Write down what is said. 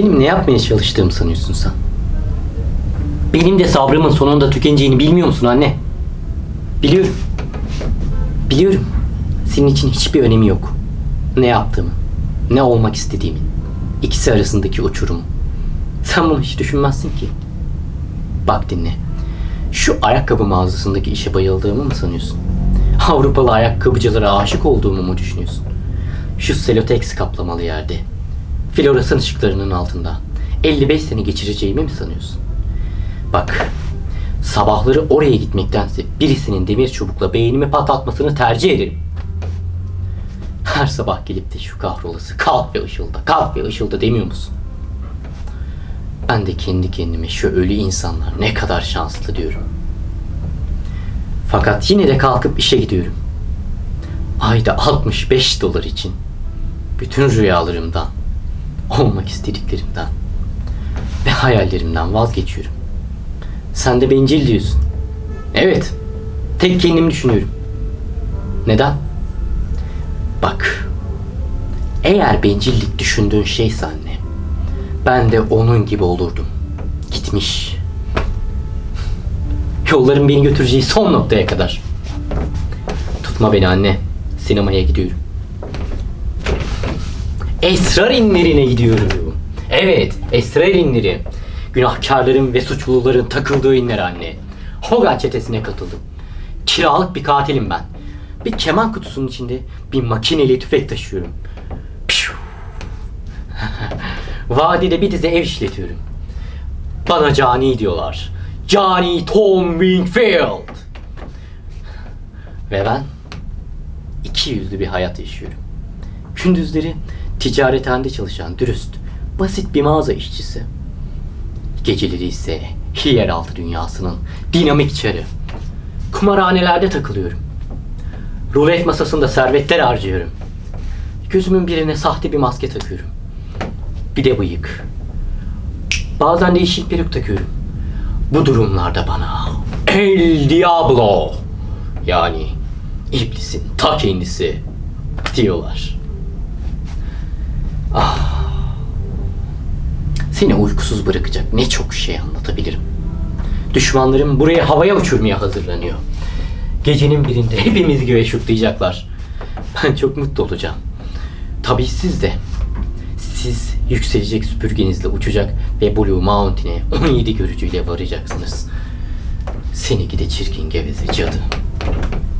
Benim ne yapmaya çalıştığımı sanıyorsun sen? Benim de sabrımın sonunda tükeneceğini bilmiyor musun anne? Biliyorum. Biliyorum. Senin için hiçbir önemi yok. Ne yaptığımın, ne olmak istediğimin. ikisi arasındaki uçurum. Sen bunu hiç düşünmezsin ki. Bak dinle. Şu ayakkabı mağazasındaki işe bayıldığımı mı sanıyorsun? Avrupalı ayakkabıcılara aşık olduğumu mu düşünüyorsun? Şu selotex kaplamalı yerde, floresan ışıklarının altında 55 sene geçireceğimi mi sanıyorsun? Bak, sabahları oraya gitmektense birisinin demir çubukla beynimi patlatmasını tercih ederim. Her sabah gelip de şu kahrolası kalk ve ışılda, kalk ve ışılda demiyor musun? Ben de kendi kendime şu ölü insanlar ne kadar şanslı diyorum. Fakat yine de kalkıp işe gidiyorum. Ayda 65 dolar için bütün rüyalarımdan, olmak istediklerimden ve hayallerimden vazgeçiyorum. Sen de bencil diyorsun. Evet, tek kendimi düşünüyorum. Neden? Bak, eğer bencillik düşündüğün şeyse anne, ben de onun gibi olurdum. Gitmiş. Yolların beni götüreceği son noktaya kadar. Tutma beni anne. Sinemaya gidiyorum. Esrar inlerine gidiyorum. Evet, esrar inleri. Günahkarların ve suçluların takıldığı inler anne. Hogan çetesine katıldım. Kiralık bir katilim ben. Bir keman kutusunun içinde bir makineli tüfek taşıyorum. Vadide bir dizi ev işletiyorum. Bana cani diyorlar. Cani Tom Wingfield. Ve ben iki yüzlü bir hayat yaşıyorum. Gündüzleri ticarethanede çalışan dürüst, basit bir mağaza işçisi. Geceleri ise yeraltı dünyasının dinamik çarı. Kumarhanelerde takılıyorum. Rulet masasında servetler harcıyorum. Gözümün birine sahte bir maske takıyorum. Bir de bıyık. Bazen değişik peruk takıyorum. Bu durumlarda bana El Diablo yani iblisin ta kendisi diyorlar. Ah. Seni uykusuz bırakacak ne çok şey anlatabilirim. Düşmanlarım buraya havaya uçurmaya hazırlanıyor. Gecenin birinde hepimiz göğe şutlayacaklar. Ben çok mutlu olacağım. Tabii siz de. Siz yükselecek süpürgenizle uçacak ve Blue Mountain'e 17 görücüyle varacaksınız. Seni gide çirkin geveze cadı.